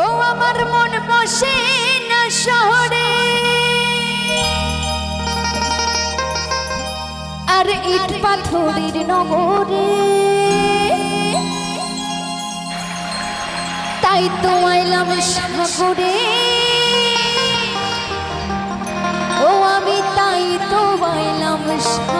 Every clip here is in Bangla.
ও আমার মন বসে না শহরে। আর ইট পাথরের নগরে। তাই তো আইলাম সাগরে। ও আমি তাই তো আইলাম সাগরে।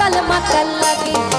মাতাল মাতাল লাগে।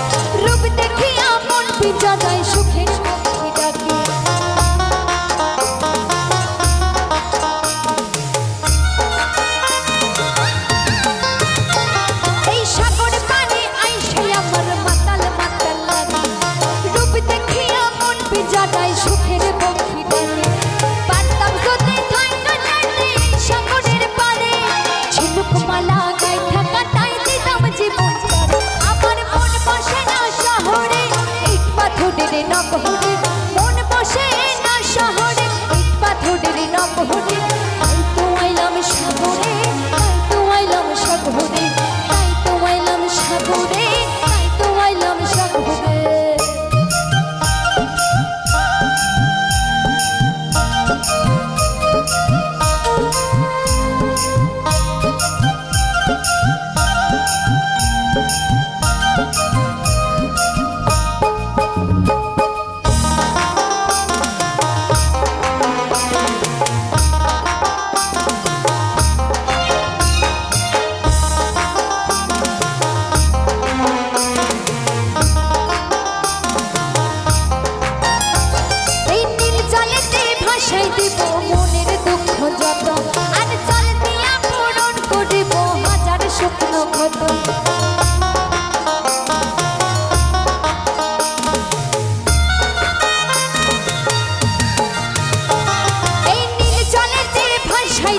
এই নীল জলের তীরে ভাষাই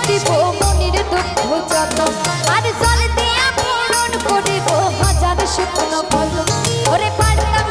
দুঃখ যত। আর জল দিয়া পূরণ করিব, হাজার শুকনো ক্ষত ওরে পাল্লা